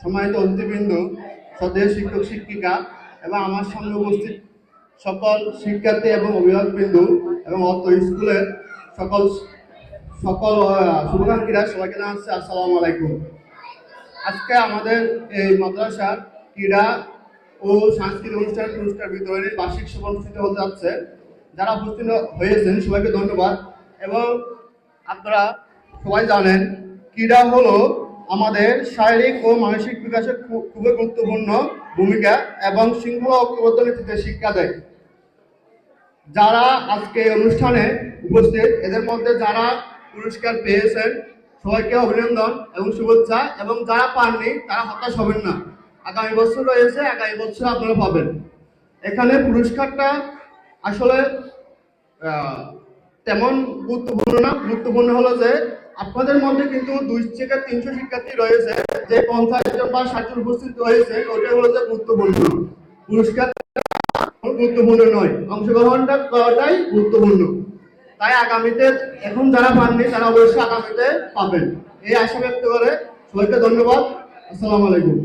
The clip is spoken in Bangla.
সম্মানিত অতিথিবৃন্দ, শ্রদ্ধেয় শিক্ষক, শিক্ষিকা এবং আমার সামনে উপস্থিত সকল শিক্ষার্থী এবং অভিভাবকবৃন্দ এবং অত স্কুলের সকল সকল শুভাকাঙ্ক্ষীরা সবাইকে জানাচ্ছি আসসালামু আলাইকুম। আজকে আমাদের এই মাদ্রাসার ক্রীড়া ও সাংস্কৃতিক অনুষ্ঠান পুরস্কার বিতরণের বার্ষিক সভা অনুষ্ঠিত হতে যাচ্ছে। যারা উপস্থিত হয়েছেন, সবাইকে ধন্যবাদ। এবং আপনারা সবাই জানেন, ক্রীড়া হলো আমাদের শারীরিক ও মানসিক বিকাশে খু- খুবই গুরুত্বপূর্ণ ভূমিকা এবং শৃঙ্খলা ঐক্যবদ্ধ নীতিতে শিক্ষা দেয়। যারা আজকে অনুষ্ঠানে উপস্থিত, এদের মধ্যে যারা পুরস্কার পেয়েছেন, সবাইকে অভিনন্দন এবং শুভেচ্ছা। এবং যারা পাননি, তারা হতাশ হবেন না। আগামী বছর রয়েছে, আগামী বছর আপনারা পাবেন। এখানে পুরস্কারটা আসলে তেমন গুরুত্বপূর্ণ না। গুরুত্বপূর্ণ হলো যে আপনাদের মধ্যে কিন্তু দুই থেকে তিনশো শিক্ষার্থী রয়েছে, যে পঞ্চাশ জন বা ষাট উপস্থিত রয়েছে ওটা হলো যে গুরুত্বপূর্ণ। পুরস্কার গুরুত্বপূর্ণ নয়, অংশগ্রহণটা করাটাই গুরুত্বপূর্ণ। তাই আগামীতে এখন যারা পাননি, তারা অবশ্যই আগামীতে পাবেন। এই আশা ব্যক্ত করে সবাইকে ধন্যবাদ। আসসালামু আলাইকুম।